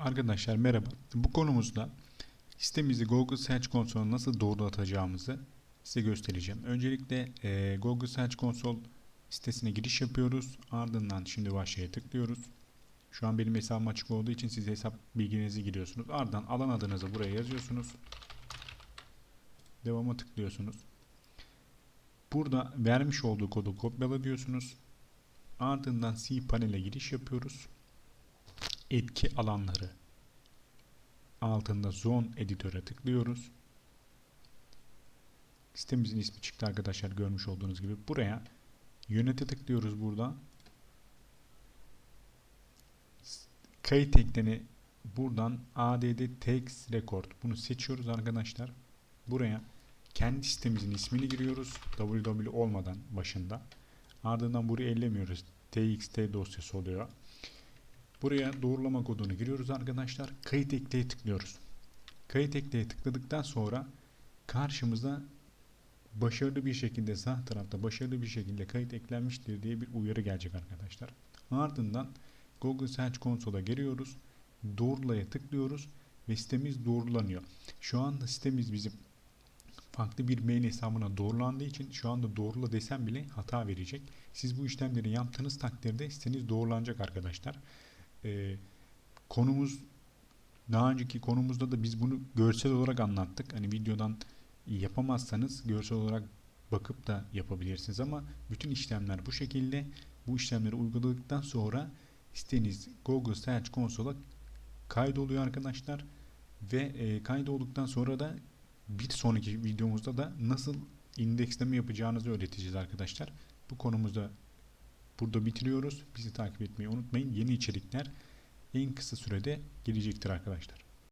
Arkadaşlar merhaba. Bu konumuzda sitemizi Google Search Console'a nasıl doğrulatacağımızı size göstereceğim. Öncelikle e, Google Search Console sitesine giriş yapıyoruz. Ardından şimdi başlaya tıklıyoruz. Şu an benim hesabım açık olduğu için siz hesap bilginizi giriyorsunuz. Ardından alan adınızı buraya yazıyorsunuz. Devama tıklıyorsunuz. Burada vermiş olduğu kodu kopyala diyorsunuz. Ardından cPanel'e giriş yapıyoruz etki alanları altında zone editöre tıklıyoruz. Sitemizin ismi çıktı arkadaşlar görmüş olduğunuz gibi. Buraya yönete tıklıyoruz burada. Kayıt ekleni buradan add text record bunu seçiyoruz arkadaşlar. Buraya kendi sitemizin ismini giriyoruz. www olmadan başında. Ardından burayı ellemiyoruz. txt dosyası oluyor. Buraya doğrulama kodunu giriyoruz arkadaşlar. Kayıt ekleye tıklıyoruz. Kayıt ekleye tıkladıktan sonra karşımıza başarılı bir şekilde sağ tarafta başarılı bir şekilde kayıt eklenmiştir diye bir uyarı gelecek arkadaşlar. Ardından Google Search Console'a giriyoruz. Doğrulaya tıklıyoruz ve sitemiz doğrulanıyor. Şu anda sitemiz bizim farklı bir mail hesabına doğrulandığı için şu anda doğrula desem bile hata verecek. Siz bu işlemleri yaptığınız takdirde siteniz doğrulanacak arkadaşlar. Ee, konumuz daha önceki konumuzda da biz bunu görsel olarak anlattık. Hani videodan yapamazsanız görsel olarak bakıp da yapabilirsiniz ama bütün işlemler bu şekilde. Bu işlemleri uyguladıktan sonra siteniz Google Search Console'a kaydoluyor arkadaşlar ve e, kaydolduktan sonra da bir sonraki videomuzda da nasıl indeksleme yapacağınızı öğreteceğiz arkadaşlar. Bu konumuzda burada bitiriyoruz. Bizi takip etmeyi unutmayın. Yeni içerikler en kısa sürede gelecektir arkadaşlar.